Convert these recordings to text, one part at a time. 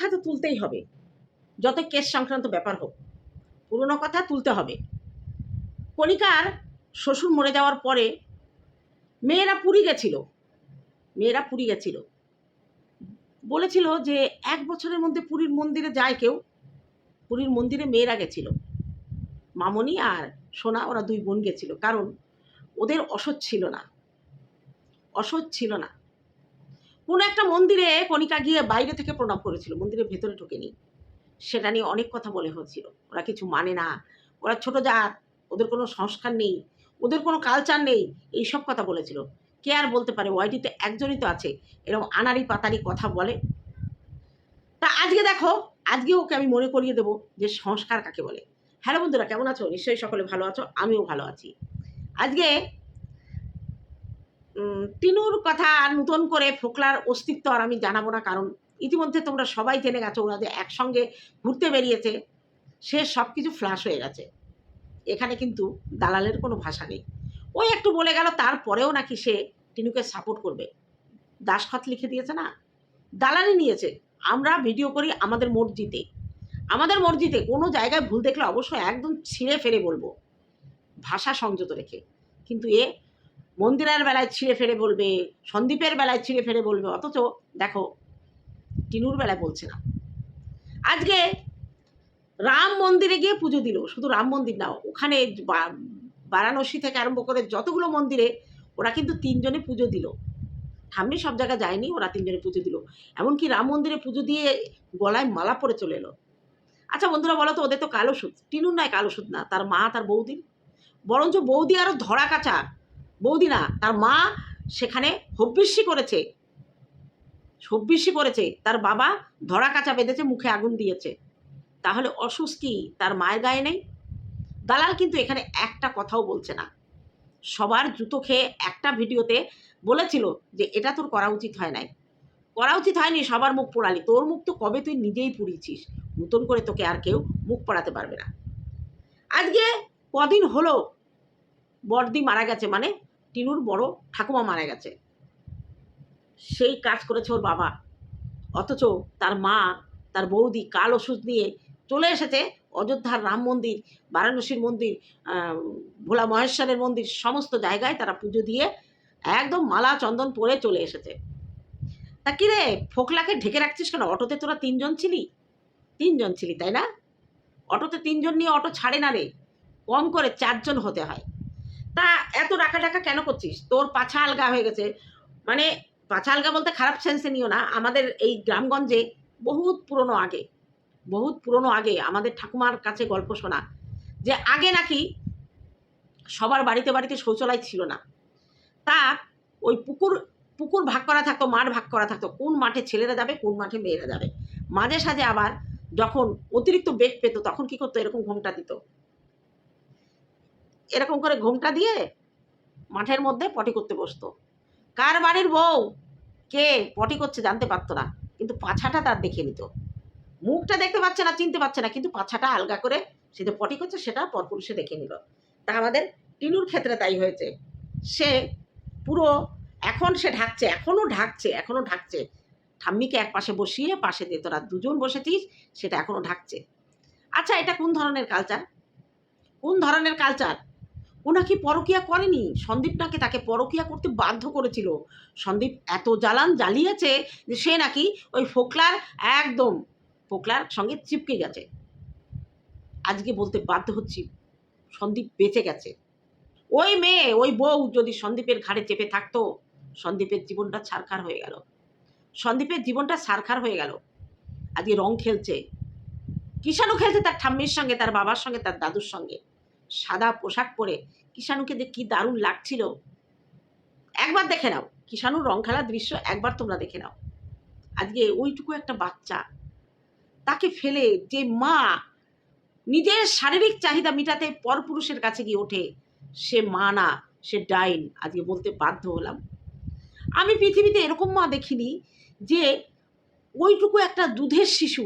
কথা তো তুলতেই হবে। যত কেস সংক্রান্ত ব্যাপার হোক, পুরনো কথা তুলতে হবে। কণিকার শ্বশুর মরে যাওয়ার পরে মেয়েরা পুরী গেছিল। মেয়েরা পুরী গেছিল। বলেছিল যে এক বছরের মধ্যে পুরীর মন্দিরে যায় কেউ। পুরীর মন্দিরে মেয়েরা গেছিল। মামনি আর সোনা, ওরা দুই বোন গেছিল। কারণ ওদের অসৎ ছিল না। অসৎ ছিল না। কোনো একটা মন্দিরে কণিকা গিয়ে বাইরে থেকে প্রণাম করেছিল, মন্দিরের ভেতরে ঢোকেনি। সেটা নিয়ে অনেক কথা বলে হয়েছিল। ওরা কিছু মানে না। ওরা ছোট জাত, ওদের কোনো সংস্কার নেই, ওদের কোনো কালচার নেই এইসব কথা বলেছিল। কে আর বলতে পারে? ওয়াইটিতে একজনই তো আছে এরকম আনারি পাতারি কথা বলে। তা আজকে দেখো, আজকে ওকে আমি মনে করিয়ে দেবো যে সংস্কার কাকে বলে। হ্যালো বন্ধুরা, কেমন আছো? নিশ্চয়ই সকলে ভালো আছো, আমিও ভালো আছি। আজকে টিনুর কথা আর নতুন করে ফোকলার অস্তিত্ব আর আমি জানাব না, কারণ ইতিমধ্যে তোমরা সবাই জেনে গেছো ওরা যে একসঙ্গে ঘুরতে বেরিয়েছে, সে সব কিছু ফ্ল্যাশ হয়ে গেছে। এখানে কিন্তু দালালের কোনো ভাষা নেই। ওই একটু বলে গেল, তারপরেও নাকি সে টিনুকে সাপোর্ট করবে। দাসখত লিখে দিয়েছে না? দালালি নিয়েছে। আমরা ভিডিও করি আমাদের মসজিদে আমাদের মসজিদে কোনো জায়গায় ভুল দেখলে অবশ্যই একদম ছিঁড়ে ফেরে বলব। ভাষা সংযত রেখে। কিন্তু এ মন্দিরের বেলায় ছিঁড়ে ফেরে বলবে, সন্দীপের বেলায় ছিঁড়ে ফেরে বলবে, অথচ দেখো, টিনুর বেলায় বলছে না। আজকে রাম মন্দিরে গিয়ে পুজো দিল, শুধু রাম মন্দির না, ওখানে বারাণসী থেকে আরম্ভ করে যতগুলো মন্দিরে ওরা কিন্তু তিনজনে পুজো দিল। ঠাম্মি সব জায়গায় যায়নি, ওরা তিনজনে পুজো দিল। এমনকি রাম মন্দিরে পুজো দিয়ে গলায় মালা পরে চলে এলো। আচ্ছা বন্ধুরা, বলো তো, ওদের তো কালো সুদ টিনুর নয় কালো সুদ না, তার মা, তার বৌদির বরঞ্চ বৌদি আরও ধরা কাচা। বৌদি না তার মা সেখানে হব্বিষ্যি করেছে। হব্বিষ্যি করেছে। তার বাবা ধরা কাঁচা বেঁধেছে, মুখে আগুন দিয়েছে। তাহলে অসুস কি? তার মায়ের গায়ে নেই? দালাল কিন্তু এখানে একটা কথাও বলছে না। সবার জুতো খেয়ে একটা ভিডিওতে বলেছিল যে, এটা তোর করা উচিত হয় নাই। করা উচিত হয়নি, সবার মুখ পোড়ালি। তোর মুখ তো কবে তুই নিজেই পুড়িয়েছিস? নতুন করে তোকে আর কেউ মুখ পড়াতে পারবে না। আজকে কদিন হলো বড়দি মারা গেছে মানে টিনুর বড় ঠাকুমা মারা গেছে। সেই কাজ করেছে ওর বাবা। অথচ তার মা, তার বৌদি কাল ওষুধ নিয়ে চলে এসেছে অযোধ্যার রাম মন্দির, বারাণসীর মন্দির ভোলা মহেশ্বরের মন্দির সমস্ত জায়গায় তারা পুজো দিয়ে একদম মালা চন্দন পরে চলে এসেছে। তা কি রে, ফোকলাকে ঢেকে রাখছিস কেন? অটোতে তোরা তিনজন ছিলি? তিনজন ছিলি, তাই না? অটোতে তিনজন নিয়ে অটো ছাড়ে না রে। কম করে চারজন হতে হয়। তা এত ডাকা ডাকা কেন করছিস? তোর পাছা আলগা হয়ে গেছে। মানে পাছা আলগা বলতে খারাপ সেন্সে নিও না। আমাদের এই গ্রামগঞ্জে বহুত পুরনো আগে, বহুত পুরনো আগে আমাদের ঠাকুমার কাছে গল্প শোনা, যে আগে নাকি সবার বাড়িতে বাড়িতে শৌচালয় ছিল না। তা ওই পুকুর পুকুর ভাগ করা থাকতো, মাঠ ভাগ করা থাকতো। কোন মাঠে ছেলেরা যাবে, কোন মাঠে মেয়েরা যাবে? মাঝে সাঝে আবার যখন অতিরিক্ত বেগ পেত, তখন কি করতো? এরকম ঘোমটা দিত। এরকম করে ঘোমটা দিয়ে মাঠের মধ্যে পটি করতে বসতো। কার বাড়ির বউ? কে? পটি করছে জানতে পারতো না, কিন্তু পাছাটা তার দেখে নিত। মুখটা দেখতে পাচ্ছে না, চিনতে পারছে না, কিন্তু পাছাটা আলগা করে সে যে পটি করছে সেটা পরপুরুষে দেখে নিল। তা আমাদের টিনুর ক্ষেত্রে তাই হয়েছে। সে পুরো এখন সে ঢাকছে, এখনও ঢাকছে এখনও ঢাকছে। ঠাম্মিকে এক পাশে বসিয়ে পাশে দিয়ে তোরা দুজন বসেছিস, সেটা এখনও ঢাকছে। আচ্ছা এটা কোন ধরনের কালচার কোন ধরনের কালচার ও নাকি পরকিয়া করেনি? সন্দীপ নাকি তাকে পরকিয়া করতে বাধ্য করেছিল? সন্দীপ এত জ্বালান জ্বালিয়েছে যে সে নাকি ওই ফোকলার একদম, ফোকলার সঙ্গে চিপকে গেছে। আজকে বলতে বাধ্য হচ্ছি, সন্দীপ বেঁচে গেছে। ওই মেয়ে, ওই বউ যদি সন্দীপের ঘাড়ে চেপে থাকতো, সন্দীপের জীবনটা ছারখার হয়ে গেল। সন্দীপের জীবনটা ছারখার হয়ে গেল। আজকে রং খেলছে। কিষাণু খেলছে তার ঠাম্মির সঙ্গে, তার বাবার সঙ্গে, তার দাদুর সঙ্গে। সাদা পোশাক পরে কিষাণুকে কি দারুণ লাগছিল। একবার দেখে নাও, কিষাণুর রং খেলার দৃশ্য একবার তোমরা দেখে নাও। আজকে ওইটুকু একটা বাচ্চা, তাকে ফেলে যে মা নিজের শারীরিক চাহিদা মেটাতে পরপুরুষের কাছে গিয়ে ওঠে, সে মা না, সে ডাইন, আজকে বলতে বাধ্য হলাম। আমি পৃথিবীতে এরকম মা দেখিনি যে ওইটুকু একটা দুধের শিশু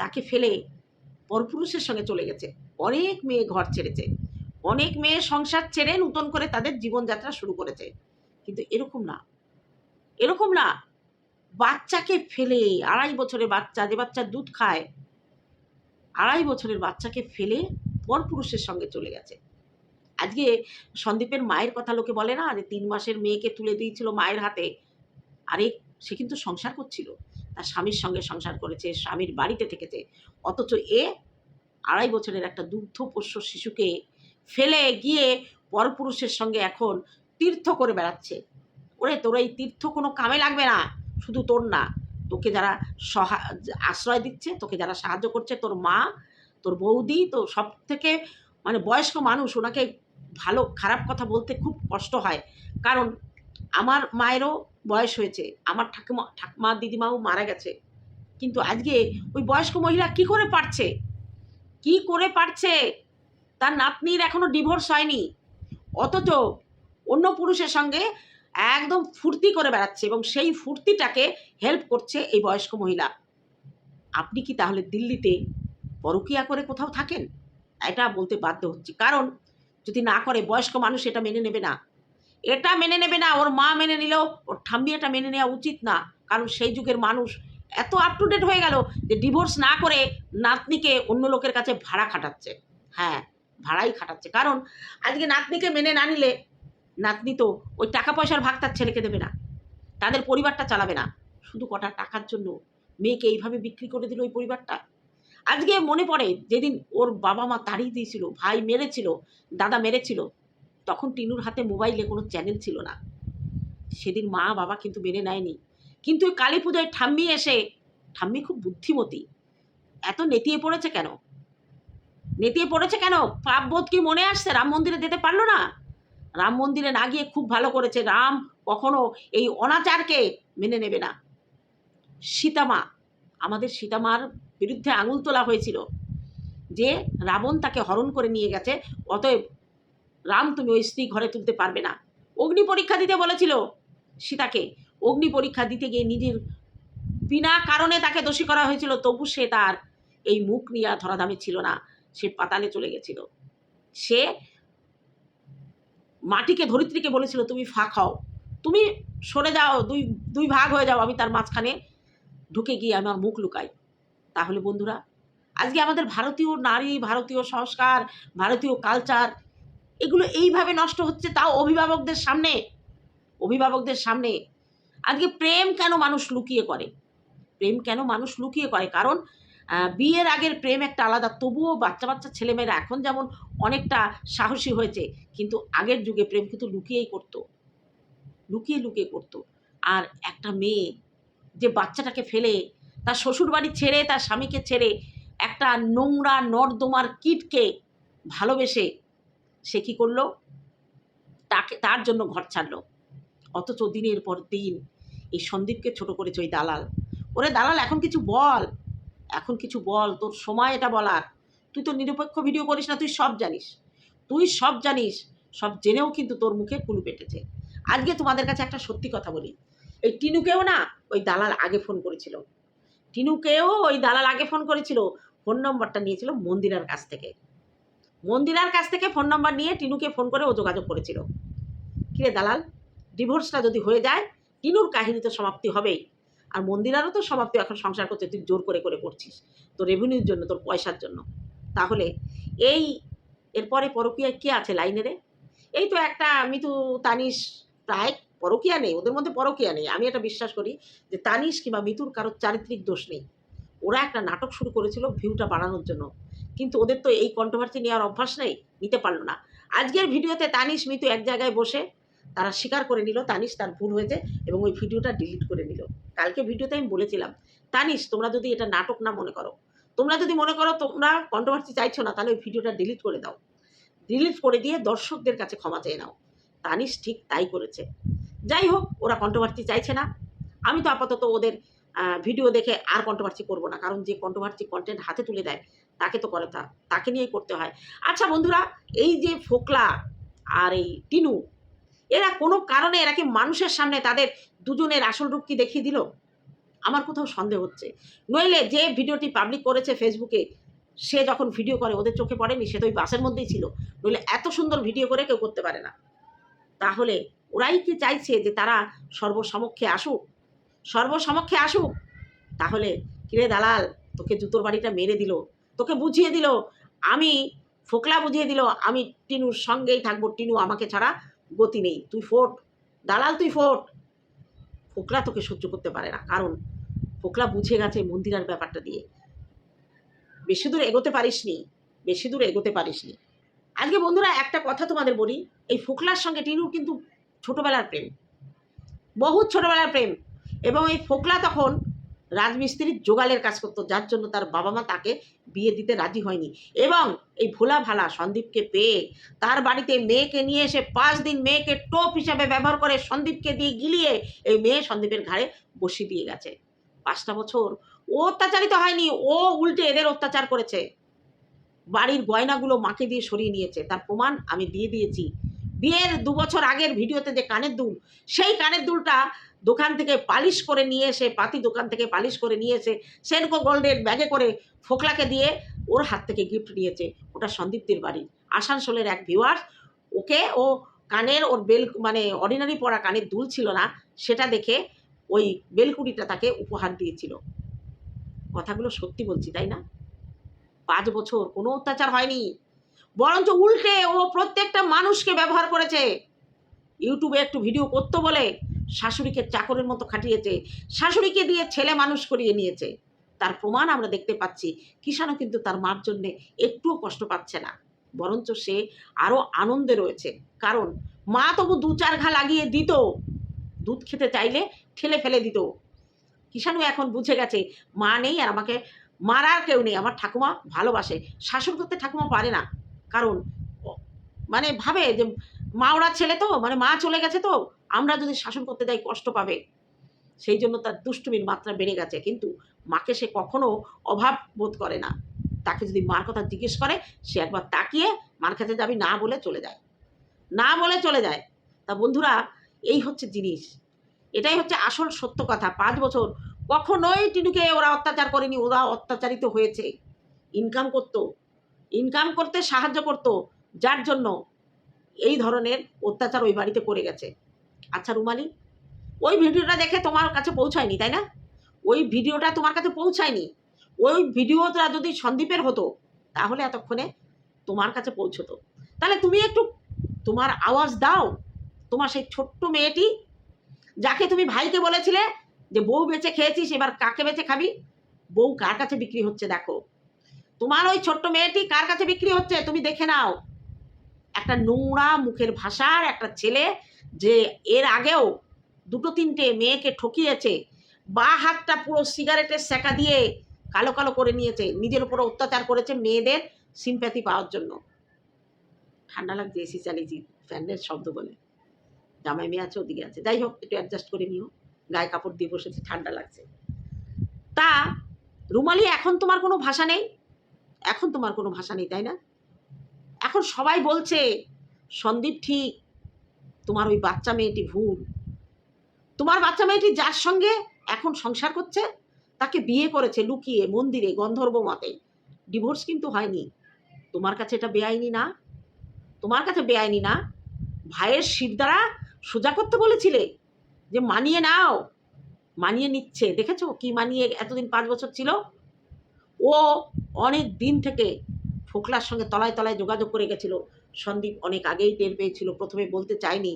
তাকে ফেলে পরপুরুষের সঙ্গে চলে গেছে। অনেক মেয়ে ঘর ছেড়েছে। অনেক মেয়ে সংসার ছেড়ে নতুন করে তাদের জীবনযাত্রা শুরু করেছে। কিন্তু এরকম না। এরকম না। বাচ্চাকে ফেলে, আড়াই বছরের বাচ্চা, যে বাচ্চা দুধ খায়, আড়াই বছরের বাচ্চাকে ফেলে পরপুরুষের সঙ্গে চলে গেছে। আজকে সন্দীপের মায়ের কথা লোকে বলে না যে তিন মাসের মেয়েকে তুলে দিয়েছিল মায়ের হাতে? আরে, সে কিন্তু সংসার করছিল। তার স্বামীর সঙ্গে সংসার করেছে, স্বামীর বাড়িতে থেকেছে। অথচ এ আড়াই বছরের একটা দুগ্ধপোষ্য শিশুকে ফেলে গিয়ে পরপুরুষের সঙ্গে এখন তীর্থ করে বেড়াচ্ছে। ওরে, তোর এই তীর্থ কোনো কামে লাগবে না, শুধু তোর না। তোকে যারা সহা, আশ্রয় দিচ্ছে, তোকে যারা সাহায্য করছে, তোর মা, তোর বৌদি, তো সব থেকে মানে বয়স্ক মানুষ, ওনাকে ভালো, খারাপ কথা বলতে খুব কষ্ট হয়। কারণ আমার মায়েরও বয়স হয়েছে, আমার ঠাকুমা ঠাকুমা, দিদিমাও মারা গেছে। কিন্তু আজকে ওই বয়স্ক মহিলা কি করে পারছে? কি করে পারছে? তার নাতনির এখনও ডিভোর্স হয়নি। অথচ অন্য পুরুষের সঙ্গে একদম ফুর্তি করে বেড়াচ্ছে এবং সেই ফুর্তিটাকে হেল্প করছে এই বয়স্ক মহিলা। আপনি কি তাহলে দিল্লিতে পরকিয়া করে কোথাও থাকেন? এটা বলতে বাধ্য হচ্ছি। কারণ যদি না করে, বয়স্ক মানুষ এটা মেনে নেবে না। এটা মেনে নেবে না, ওর মা মেনে নিলেও, ওর ঠাম্মি এটা মেনে নেওয়া উচিত না। কারণ সেই যুগের মানুষ এত আপ টু ডেট হয়ে গেল যে ডিভোর্স না করে নাতনিকে অন্য লোকের কাছে ভাড়া খাটাচ্ছে। হ্যাঁ ভাড়াই খাটাচ্ছে। কারণ আজকে নাতনিকে মেনে না নিলে নাতনি তো ওই টাকা পয়সার ভাগ তার ছেলেকে দেবে না। তাদের পরিবারটা চালাবে না। শুধু কটা টাকার জন্য মেয়েকে এইভাবে বিক্রি করে দিল ওই পরিবারটা। আজকে মনে পড়ে, যেদিন ওর বাবা মা তাড়িয়ে দিয়েছিল, ভাই মেরেছিল, দাদা মেরেছিল, তখন টিনুর হাতে মোবাইলে কোনো চ্যানেল ছিল না। সেদিন মা বাবা কিন্তু মেনে নেয়নি। কিন্তু ওই কালী পুজোয় ঠাম্মি এসে, ঠাম্মি খুব বুদ্ধিমতী। এত নেতিয়ে পড়েছে কেন? নেতিয়ে পড়েছে কেন? পাপবোধ কি মনে আসছে? রাম মন্দিরে যেতে পারল না? রাম মন্দিরে না গিয়ে খুব ভালো করেছে। রাম কখনো এই অনাচারকে মেনে নেবে না। সীতামা আমাদের সীতামার বিরুদ্ধে আঙুল তোলা হয়েছিল যে রাবণ তাকে হরণ করে নিয়ে গেছে, অতএব রাম তুমি ওই স্ত্রী ঘরে তুলতে পারবে না। অগ্নি পরীক্ষা দিতে বলেছিল সীতাকে। অগ্নি পরীক্ষা দিতে গিয়ে নিজের বিনা কারণে তাকে দোষী করা হয়েছিল, তবু সে তার এই মুখ নিয়ে ধরাধামে ছিল না। সে পাতালে চলে গেছিল। সে মাটিকে, ধরিত্রীকে বলেছিল, তুমি ফাঁক হও। তুমি সরে যাও, দুই দুই ভাগ হয়ে যাও, আমি তার মাঝখানে ঢুকে গিয়ে আমার মুখ লুকাই। তাহলে বন্ধুরা, আজকে আমাদের ভারতীয় নারী, ভারতীয় সংস্কার, ভারতীয় কালচার এগুলো এইভাবে নষ্ট হচ্ছে, তাও অভিভাবকদের সামনে। অভিভাবকদের সামনে আজকে প্রেম কেন মানুষ লুকিয়ে করে? প্রেম কেন মানুষ লুকিয়ে করে? কারণ বিয়ের আগের প্রেম একটা আলাদা, তবুও বাচ্চা বাচ্চা ছেলেমেয়েরা এখন যেমন অনেকটা সাহসী হয়েছে, কিন্তু আগের যুগে প্রেম কিন্তু লুকিয়েই করতো। লুকিয়ে লুকিয়ে করতো। আর একটা মেয়ে যে বাচ্চাটাকে ফেলে, তার শ্বশুর বাড়ি ছেড়ে, তার স্বামীকে ছেড়ে একটা নোংরা নর্দমার কীটকে ভালোবেসে সে কী করল? তাকে, তার জন্য ঘর ছাড়লো। অথচ দিনের পর দিন এই সন্দীপকে ছোট করেছে ওই দালাল। ওরে দালাল, এখন কিছু বল। এখন কিছু বল, তোর সময় এটা বলার। তুই তো নিরপেক্ষ ভিডিও করিস না, তুই সব জানিস। তুই সব জানিস, সব জেনেও কিন্তু তোর মুখে কুলু পেটেছে। আজকে তোমাদের কাছে একটা সত্যি কথা বলি। এই টিনুকেও না ওই দালাল আগে ফোন করেছিল। টিনুকেও ওই দালাল আগে ফোন করেছিল। ফোন নম্বরটা নিয়েছিল মন্দিরার কাছ থেকে। মন্দিরার কাছ থেকে ফোন নম্বর নিয়ে টিনুকে ফোন করে ও যোগাযোগ করেছিল। কিরে দালাল ডিভোর্সটা যদি হয়ে যায় টিনুর কাহিনী তো সমাপ্তি হবেই। আর মন্দিরারও তো সমাপ্তি এখন সংসার করতে তুই জোর করে করে করছিস। তোর রেভিনিউর জন্য, তোর পয়সার জন্য। তাহলে এই, এরপরে পরকীয়া কে আছে লাইনে রে? এই তো একটা মিতু, তানিশ, প্রায় পরকীয়া নেই, ওদের মধ্যে পরকীয়া নেই। আমি এটা বিশ্বাস করি যে তানিশ কিংবা মিতুর কারোর চারিত্রিক দোষ নেই। ওরা একটা নাটক শুরু করেছিল ভিউটা বাড়ানোর জন্য। কিন্তু ওদের তো এই কন্ট্রোভার্সি নেওয়ার অভ্যাস নেই, নিতে পারল না। আজকের ভিডিওতে তানিশ, মিতু এক জায়গায় বসে তারা স্বীকার করে নিল তানিশ তার ভুল হয়েছে এবং ওই ভিডিওটা ডিলিট করে নিল। কালকে ভিডিওতে আমি বলেছিলাম, তানিশ, তোমরা যদি এটা নাটক না মনে করো, তোমরা যদি মনে করো তোমরা কন্ট্রোভার্সি চাইছো না, তাহলে ওই ভিডিওটা ডিলিট করে দাও। ডিলিট করে দিয়ে দর্শকদের কাছে ক্ষমা চেয়ে নাও। তানিশ ঠিক তাই করেছে। যাই হোক, ওরা কন্ট্রোভার্সি চাইছে না। আমি তো আপাতত ওদের ভিডিও দেখে আর কন্ট্রোভার্সি করব না, কারণ যে কন্ট্রোভার্সি কন্টেন্ট হাতে তুলে দেয়, তাকে তো করে তাকে নিয়েই করতে হয়। আচ্ছা বন্ধুরা, এই যে ফোকলা আর এই টিনু এরা কোনো কারণে এরা কি মানুষের সামনে তাদের দুজনের আসল রূপ কি দেখিয়ে দিল? আমার কোথাও সন্দেহ হচ্ছে। নইলে যে ভিডিওটি পাবলিক করেছে ফেসবুকে সে যখন ভিডিও করে, ওদের চোখে পড়েনি, সে তো ওই বাসের মধ্যেই ছিল। নইলে এত সুন্দর ভিডিও করে কেউ করতে পারে না। তাহলে ওরাই কি চাইছে যে তারা সর্বসমক্ষে আসুক? সর্বসমক্ষে আসুক? তাহলে কিরে দালাল, তোকে জুতোর বাড়িটা মেরে দিল, তোকে বুঝিয়ে দিল, আমি ফোকলা বুঝিয়ে দিল, আমি টিনুর সঙ্গেই থাকব, টিনু আমাকে ছাড়া গতি নেই, তুই ফোট। দালাল, তুই ফোট। ফোকলা তোকে সহ্য করতে পারে না, কারণ ফোকলা বুঝে গেছে মন্দিরার ব্যাপারটা দিয়ে। বেশি দূর এগোতে পারিসনি বেশি দূর এগোতে পারিসনি আজকে বন্ধুরা একটা কথা তোমাদের বলি, এই ফোকলার সঙ্গে টিনুর কিন্তু ছোটবেলার প্রেম। বহুত ছোটবেলার প্রেম। এবং এই ফোকলা তখন রাজমিস্ত্রির জোগালের কাজ করতো, যার জন্য তার বাবা মা তাকে বিয়ে দিতে রাজি হয়নি। এবং এই ভোলা ভালা সন্দীপকে পেয়ে তার বাড়িতে মেয়েকে নিয়ে এসে পাঁচ দিন মেয়েকে টোপ হিসাবে ব্যবহার করে সন্দীপকে দিয়ে গিলিয়ে এই মেয়ে সন্দীপের ঘাড়ে বসিয়ে দিয়ে গেছে। পাঁচটা বছর ও অত্যাচারিত হয়নি, ও উল্টে এদের অত্যাচার করেছে। বাড়ির গয়নাগুলো মাকে দিয়ে সরিয়ে নিয়েছে। তার প্রমাণ আমি দিয়ে দিয়েছি। বিয়ের দু বছর আগের ভিডিওতে যে কানের দুল, সেই কানের দুলটা দোকান থেকে পালিশ করে নিয়ে এসে, পাতি দোকান থেকে পালিশ করে নিয়ে এসে সেনকো গোল্ডের ব্যাগে করে ফোকলাকে দিয়ে ওর হাত থেকে গিফট নিয়েছে। ওটা সন্দীপদের বাড়ি আসানসোলের এক ভিউয়ার্স ওকে ও কানের ওর বেল মানে অর্ডিনারি পরা কানের দুল ছিল না, সেটা দেখে ওই বেলকুড়িটা তাকে উপহার দিয়েছিল। কথাগুলো সত্যি বলছি, তাই না? পাঁচ বছর, কোনো অত্যাচার হয়নি। বরঞ্চ উল্টে ও প্রত্যেকটা মানুষকে ব্যবহার করেছে। ইউটিউবে একটু ভিডিও করতো বলে শাশুড়িকে চাকরের মতো খাটিয়েছে, শাশুড়িকে দিয়ে ছেলে মানুষ করিয়ে নিয়েছে। তার প্রমাণ আমরা দেখতে পাচ্ছি কিষানও কিন্তু তার মার জন্যে একটুও কষ্ট পাচ্ছে না। বরঞ্চ সে আরও আনন্দে রয়েছে। কারণ মা তবু দু চার ঘা লাগিয়ে দিত। দুধ খেতে চাইলে ঠেলে ফেলে দিত। কিষানু এখন বুঝে গেছে, মা নেই আর আমাকে মারার কেউ নেই। আমার ঠাকুমা ভালোবাসে। শাসন করতে ঠাকুমা পারে না। কারণ মানে ভাবে যে মা ওরা ছেলে তো মানে মা চলে গেছে তো, আমরা যদি শাসন করতে যাই, কষ্ট পাবে। সেই জন্য তার দুষ্টুমির মাত্রা বেড়ে গেছে, কিন্তু মাকে সে কখনো অভাব বোধ করে না। তাকে যদি মার কথা জিজ্ঞেস করে, সে একবার তাকিয়ে মার কাছে যাবি, না বলে চলে যায়। না বলে চলে যায়। তা বন্ধুরা, এই হচ্ছে জিনিস। এটাই হচ্ছে আসল সত্য কথা। পাঁচ বছর কখনোই টিনুকে ওরা অত্যাচার করেনি, ওরা অত্যাচারিত হয়েছে। ইনকাম করতো। ইনকাম করতে সাহায্য করতো, যার জন্য এই ধরনের অত্যাচার ওই বাড়িতে করে গেছে। আচ্ছা রুমালি, ওই ভিডিওটা দেখে তোমার কাছে পৌঁছায়নি, তাই না? ওই ভিডিওটা তোমার কাছে পৌঁছায়নি। ওই ভিডিওটা যদি সন্দীপের হতো, তাহলে এতক্ষণে তোমার কাছে পৌঁছতো। তাহলে তুমি একটু তোমার আওয়াজ দাও। তোমার সেই ছোট্ট মেয়েটি, যাকে তুমি ভাইকে বলেছিলে যে বউ বেচে খেয়েছিস, এবার কাকে বেচে খাবি? বউ কার কাছে বিক্রি হচ্ছে, দেখো। তোমার ওই ছোট্ট মেয়েটি কার কাছে বিক্রি হচ্ছে, তুমি দেখে নাও। একটা নোংরা মুখের ভাষার একটা ছেলে যে এর আগেও দুটো তিনটে মেয়েকে ঠকিয়েছে, বা হাতটা পুরো সিগারেটের সেকা দিয়ে কালো কালো করে নিয়েছে, নিজের উপর অত্যাচার করেছে মেয়েদের সিম্প্যাথি পাওয়ার জন্য। ঠান্ডা লাগছে এসি চালিয়েছি, ফ্যানের শব্দ বলে। জামাই মেয়ে আছে, ওদিকে আছে। যাই হোক, একটু অ্যাডজাস্ট করে নিও। গায়ে কাপড় দিয়ে বসেছি, ঠান্ডা লাগছে। তা রুমালি, এখন তোমার কোনো ভাষা নেই? এখন তোমার কোনো ভাষা নেই, তাই না? এখন সবাই বলছে, সন্দীপ ঠিক, তোমার ওই বাচ্চা মেয়েটি ভুল। তোমার বাচ্চা মেয়েটি যার সঙ্গে এখন সংসার করছে, তাকে বিয়ে করেছে লুকিয়ে মন্দিরে, গন্ধর্ব মতে। ডিভোর্স কিন্তু হয়নি। তোমার কাছে এটা বেআইনি না? তোমার কাছে বেআইনি না? ভাইয়ের শির দ্বারা সোজা করতে বলেছিলে যে মানিয়ে নাও, মানিয়ে নিচ্ছে। দেখেছ কি মানিয়ে এতদিন পাঁচ বছর ছিল? ও অনেক দিন থেকে ফোকলার সঙ্গে তলায় তলায় যোগাযোগ করে গেছিল। সন্দীপ অনেক আগেই টের পেয়েছিল, প্রথমে বলতে চায়নি।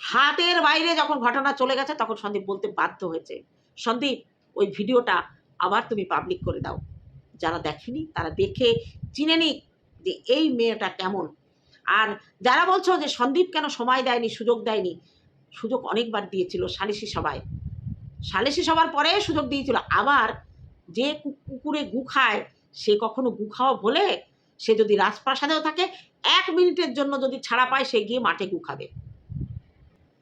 হাতের বাইরে যখন ঘটনা চলে গেছে, তখন সন্দীপ বলতে বাধ্য হয়েছে, সন্দীপ, ওই ভিডিওটা আবার তুমি পাবলিক করে দাও। যারা দেখেনি, তারা দেখে চিনে নিক যে এই মেয়েটা কেমন। আর যারা বলছো যে সন্দীপ কেন সময় দেয়নি, সুযোগ দেয়নি, সুযোগ অনেকবার দিয়েছিল সালিশি সভায়। সালিশি সবার পরে সুযোগ দিয়েছিল। আবার যে কুকুরে গু খায়, সে কখনো গু খাওয়া বলে সে যদি রাজপ্রাসাদেও থাকে, এক মিনিটের জন্য যদি ছাড়া পায়, সে গিয়ে মাঠে গু খাবে।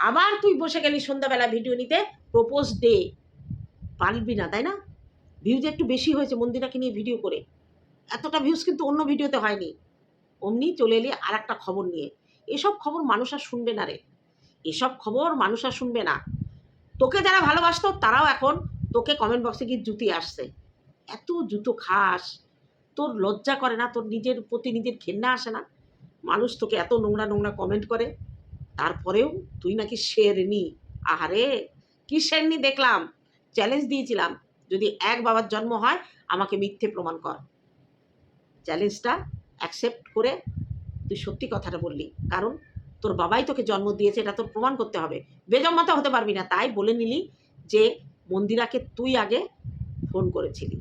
আবার তুই বসে গেলি সন্ধ্যাবেলা ভিডিও নিতে প্রপোজ ডে পারবি না, তাই না? ভিউজ একটু বেশি হয়েছে মন্দিরাকে নিয়ে ভিডিও করে। এতটা ভিউজ কিন্তু অন্য ভিডিওতে হয়নি। অমনি চলে এলি আর একটা খবর নিয়ে। এসব খবর মানুষ আর শুনবে না রে। এসব খবর মানুষ আর শুনবে না। তোকে যারা ভালোবাসতো, তারাও এখন তোকে কমেন্ট বক্সে গিয়ে জুতি আসছে। এত জুতো খাস। তোর লজ্জা করে না? তোর নিজের প্রতি নিজের ঘেন্না আসে না? মানুষ তোকে এত নোংরা নোংরা কমেন্ট করে। তারপরেও তুই নাকি শেরনি। আহারে, কি শেরনি দেখলাম? চ্যালেঞ্জ দিয়েছিলাম। যদি এক বাবার জন্ম হয়, আমাকে মিথ্যে প্রমাণ কর। চ্যালেঞ্জটা অ্যাকসেপ্ট করে তুই সত্যি কথাটা বললি। কারণ তোর বাবাই তোকে জন্ম দিয়েছে, এটা তোর প্রমাণ করতে হবে। বেজম্মাতা হতে পারবি না। তাই বলে নিলি যে মন্দিরাকে তুই আগে ফোন করেছিলি।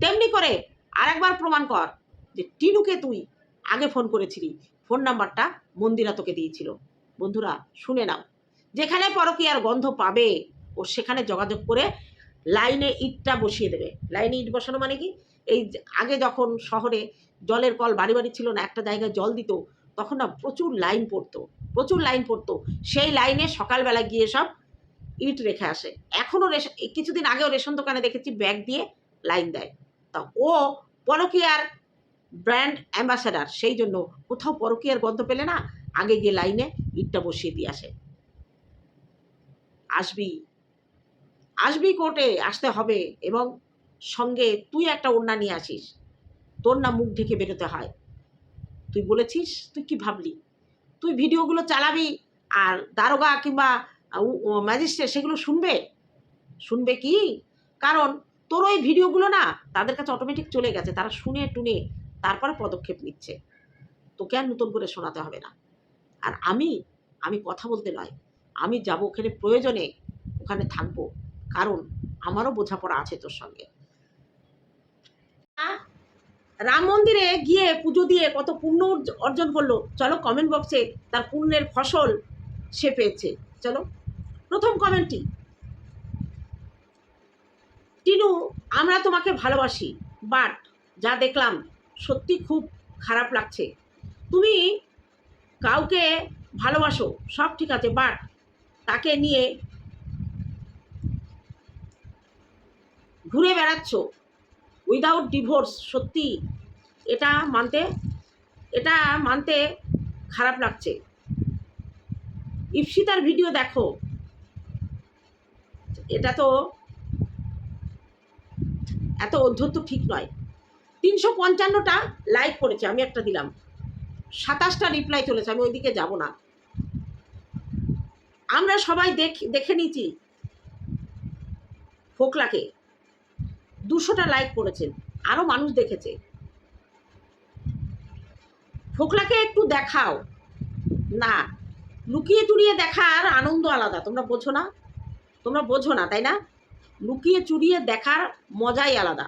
তেমনি করে আরেকবার প্রমাণ কর যে টিনুকে তুই আগে ফোন করেছিলি। ফোন নাম্বারটা মন্দিরা তোকে দিয়েছিল। বন্ধুরা, শুনে নাও। যেখানে পরকীয়ার গন্ধ পাবে, ও সেখানে যোগাযোগ করে লাইনে ইটটা বসিয়ে দেবে। লাইনে ইট বসানো মানে কি? এই আগে যখন শহরে জলের কল বাড়ি বাড়ি ছিল না, একটা জায়গায় জল দিত, তখন না প্রচুর লাইন পড়তো। প্রচুর লাইন পড়তো। সেই লাইনে সকালবেলা গিয়ে সব ইট রেখে আসে। এখনও রেশন, কিছুদিন আগেও রেশন দোকানে দেখেছি, ব্যাগ দিয়ে লাইন দেয়। তা ও পরকীয়ার ব্র্যান্ড অ্যাম্বাসাডার সেই জন্য কোথাও পরকীয়ার গন্ধ পেলে না আগে গিয়ে লাইনে ইটটা বসিয়ে দিয়ে আসে। আসবি আসবি কোর্টে, আসতে হবে এবং সঙ্গে তুই একটা ওড়না নিয়ে আসিস। তোর না মুখ ঢেকে বেরোতে হয়। তুই বলেছিস, তুই কি ভাবলি? তুই ভিডিওগুলো চালাবি আর দারোগা কিংবা ম্যাজিস্ট্রেট সেগুলো শুনবে? শুনবে কি? কারণ তোর ওই ভিডিওগুলো না তাদের কাছে অটোমেটিক চলে গেছে, তারা শুনে টুনে তারপরে পদক্ষেপ নিচ্ছে। তোকে আর নতুন করে শোনাতে হবে না। আর আমি আমি কথা বলতে নয়, আমি যাব ওখানে প্রয়োজনে, ওখানে থাকব। কারণ আমারও বোঝাপড়া আছে তোর সঙ্গে। রাম মন্দিরে গিয়ে পুজো দিয়ে কত পুণ্য অর্জন করল। চলো কমেন্ট বক্সে তার পুণ্যের ফসল সে পেয়েছে। চলো, প্রথম কমেন্টটি টিনু, আমরা তোমাকে ভালোবাসি বাট যা দেখলাম সত্যি খুব খারাপ লাগছে। তুমি কাউকে ভালোবাসো, সব ঠিক আছে বাট তাকে নিয়ে ঘুরে বেড়াচ্ছ উইদাউট ডিভোর্স সত্যি এটা মানতে এটা মানতে খারাপ লাগছে। ইপসিতার ভিডিও দেখো। এটা তো এত অধ্যত্ত ঠিক নয়। তিনশো পঞ্চান্নটা লাইক করেছে, আমি একটা দিলাম। সাতাশটা রিপ্লাই চলেছে, আমি ওইদিকে যাব না। আমরা সবাই দেখ, দেখে নিয়েছি ফোকলাকে। দুশোটা লাইক করেছেন আরও মানুষ দেখেছে। ফোকলাকে একটু দেখাও। না, লুকিয়ে চুরিয়ে দেখার আনন্দ আলাদা, তোমরা বোঝো না? তোমরা বোঝো না, তাই না? লুকিয়ে চুরিয়ে দেখার মজাই আলাদা।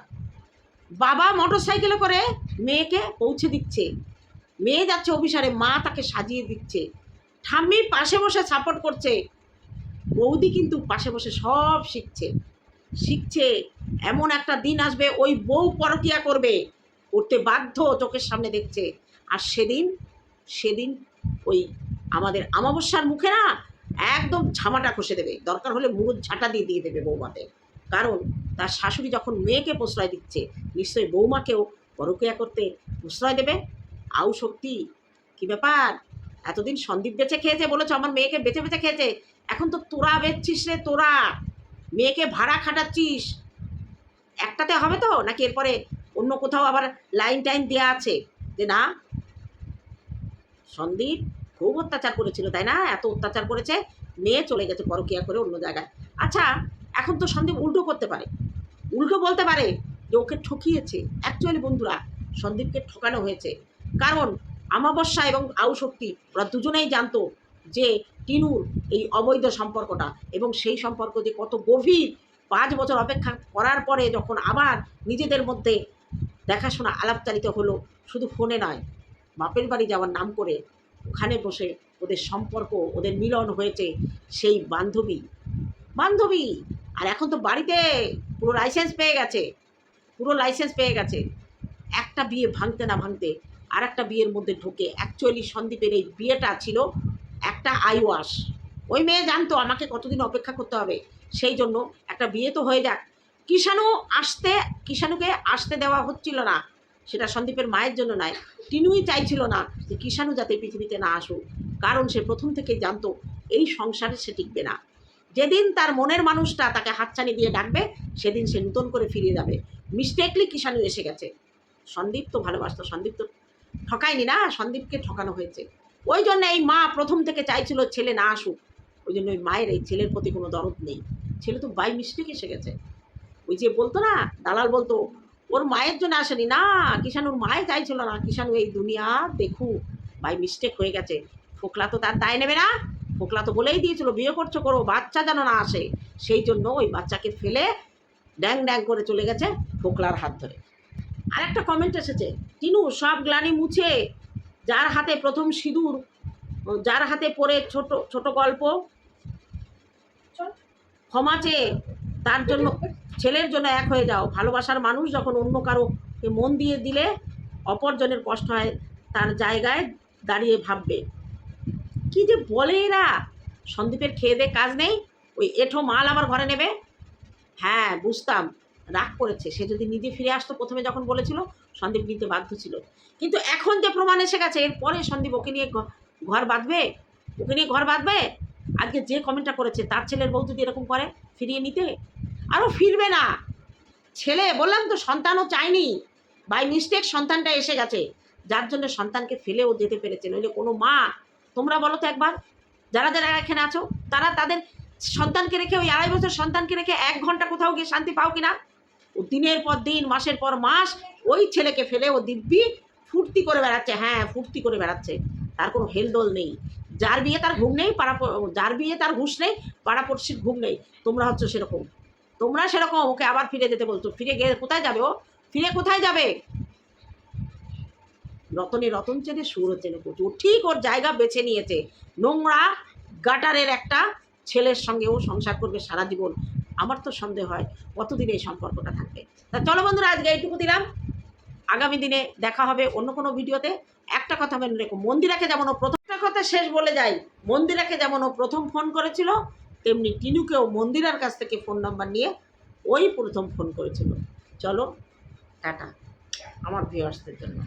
বাবা মোটর সাইকেলে করে মেয়েকে পৌঁছে দিচ্ছে। মেয়ে যাচ্ছে অফিসারে, মা তাকে সাজিয়ে দিচ্ছে। ঠাম্মি পাশে বসে সাপোর্ট করছে। বৌদি কিন্তু পাশে বসে সব শিখছে। শিখছে, এমন একটা দিন আসবে, ওই বউ পরকিয়া করবে। করতে বাধ্য চোখের সামনে দেখছে। আর সেদিন সেদিন ওই আমাদের আমাবস্যার মুখে না একদম ঝামাটা খসে দেবে। দরকার হলে মুরুদ ঝাঁটা দিয়ে দিয়ে দেবে বৌমাতে কারণ তার শাশুড়ি যখন মেয়েকে প্রশ্রয় দিচ্ছে, নিশ্চয়ই বৌমাকেও পরকিয়া করতে প্রশ্রয় দেবে। আউ শক্তি, কি ব্যাপার? এতদিন সন্দীপ বেঁচে খেয়েছে বলেছ, আমার মেয়েকে বেঁচে বেঁচে খেয়েছে। এখন তো তোরা বেচছিস রে তোরা। মেয়েকে ভাড়া খাটাচ্ছিস। একটাতে হবে তো? নাকি এরপরে অন্য কোথাও আবার লাইন টাইন দেওয়া আছে? যে না, সন্দীপ খুব অত্যাচার করেছিল, তাই না? এত অত্যাচার করেছে, মেয়ে চলে গেছে পরকিয়া করে অন্য জায়গায়। আচ্ছা এখন তো সন্দীপ উল্টো করতে পারে। উল্টো বলতে পারে যে ওকে ঠকিয়েছে। অ্যাকচুয়ালি বন্ধুরা, সন্দীপকে ঠকানো হয়েছে। কারণ আমাবস্যা এবং আউশক্তি ওরা দুজনেই জানতো যে টিনুর এই অবৈধ সম্পর্কটা এবং সেই সম্পর্ক যে কত গভীর। পাঁচ বছর অপেক্ষা করার পরে যখন আবার নিজেদের মধ্যে দেখাশোনা আলাপচারিত হলো, শুধু ফোনে নয়, বাপের বাড়ি যাওয়ার নাম করে ওখানে বসে ওদের সম্পর্ক, ওদের মিলন হয়েছে সেই বান্ধবী বান্ধবী। আর এখন তো বাড়িতে পুরো লাইসেন্স পেয়ে গেছে। পুরো লাইসেন্স পেয়ে গেছে। একটা বিয়ে ভাঙতে না ভাঙতে আর একটা বিয়ের মধ্যে ঢোকে অ্যাকচুয়ালি সন্দীপের এই বিয়েটা ছিল একটা আইওয়াস। ওই মেয়ে জানতো আমাকে কতদিন অপেক্ষা করতে হবে। সেই জন্য একটা বিয়ে তো হয়ে যাক। কিষাণু আসতে কিষাণুকে আসতে দেওয়া হচ্ছিল না। সেটা সন্দীপের মায়ের জন্য নয়, টিনুই চাইছিল না যে কিষাণু যাতে পৃথিবীতে না আসুক। কারণ সে প্রথম থেকেই জানতো এই সংসারে সে টিকবে না। যেদিন তার মনের মানুষটা তাকে হাতছানি দিয়ে ডাকবে, সেদিন সে নূতন করে ফিরে যাবে। মিস্টেকলি কিষাণু এসে গেছে। সন্দীপ তো ভালোবাসতো, সন্দীপ তো ঠকায়নি না, সন্দীপকে ঠকানো হয়েছে। ওই জন্য এই মা প্রথম থেকে চাইছিল ছেলে না আসুক। ওই জন্য ওই মায়ের এই ছেলের প্রতি কোনো দরদ নেই। ছেলে তো বাই মিস্টেক এসে গেছে। ওই যে বলতো না, দালাল বলতো, ওর মায়ের জন্য আসেনি। না কিষানুর মায়ে চাইছিল না কিষানু এই দুনিয়া দেখু বাই মিস্টেক হয়ে গেছে। ফোকলা তো তার দায় নেবে না। ফোকলা তো বলেই দিয়েছিল, বিয়ে করছ, করো, বাচ্চা যেন না আসে। সেই জন্য ওই বাচ্চাকে ফেলে ড্যাং ড্যাং করে চলে গেছে ফোকলার হাত ধরে। আর একটা কমেন্ট এসেছে, টিনু, সব গ্লানি মুছে, যার হাতে প্রথম সিঁদুর, যার হাতে পড়ে ছোট ছোট গল্প, ক্ষমা চেয়ে, তার জন্য ছেলের জন্য এক হয়ে যাও। ভালোবাসার মানুষ যখন অন্য কারও মন দিয়ে দিলে, অপরজনের কষ্ট হয়, তার জায়গায় দাঁড়িয়ে ভাববে। কি যে বলে এরা? সন্দীপের খেয়ে দে কাজ নেই, ওই এঠো মাল আমার ঘরে নেবে। হ্যাঁ বুঝতাম, রাগ করেছে। সে যদি নিজে ফিরে আসতো প্রথমে যখন বলেছিল, সন্দীপ নিতে বাধ্য ছিল। কিন্তু এখন যে প্রমাণ এসে গেছে, এরপরে সন্দীপ ওকে নিয়ে ঘর বাঁধবে? ওকে নিয়ে ঘর বাঁধবে? আজকে যে কমেন্টটা করেছে, তার ছেলের বউ যদি এরকম করে ফিরিয়ে নিতে? আরও ফিরবে না। ছেলে, বললাম তো, সন্তানও চায়নি। বাই মিস্টেক সন্তানটা এসে গেছে। যার জন্য সন্তানকে ফেলেও যেতে পেরেছে, নইলে কোনো মা তোমরা বলো তো একবার, যারা যারা এখানে আছো, তারা তাদের সন্তানকে রেখে, ওই আড়াই বছর সন্তানকে রেখে এক ঘণ্টা কোথাও গিয়ে শান্তি পাও কিনা? ও দিনের পর দিন, মাসের পর মাস, ওই ছেলেকে ফেলে ও দিব্যি ফুর্তি করে বেড়াচ্ছে। হ্যাঁ ফুর্তি করে বেড়াচ্ছে। তার কোনো হেলদোল নেই। যার বিয়ে তার ঘুম নেই পাড়া যার বিয়ে তার ঘুষ নেই, পাড়াপড়শির ঘুম নেই। তোমরা হচ্ছে সেরকম। তোমরা সেরকম, ওকে আবার ফিরে যেতে বলছো। ফিরে গিয়ে কোথায় যাবে ও? ফিরে কোথায় যাবে? রতনে রতন চেনে সুর চেনে প্রচুর। ঠিক ওর জায়গা বেছে নিয়েছে। নোংরা গাটারের একটা ছেলের সঙ্গে ও সংসার করবে সারা জীবন। আমার তো সন্দেহ হয় কতদিন এই সম্পর্কটা থাকবে। তা চলো বন্ধুরা, আজকে এইটুকু দিলাম। আগামী দিনে দেখা হবে অন্য কোনো ভিডিওতে। একটা কথা মনে রেখো, মন্দিরাকে যেমন ও প্রথম কথা শেষ বলে যাই, মন্দিরাকে যেমন ও প্রথম ফোন করেছিল, তেমনি টিনুকেও মন্দিরার কাছ থেকে ফোন নাম্বার নিয়ে ওই প্রথম ফোন করেছিল। চলো, টাটা। আমার ভিউয়ার্সদের জন্য।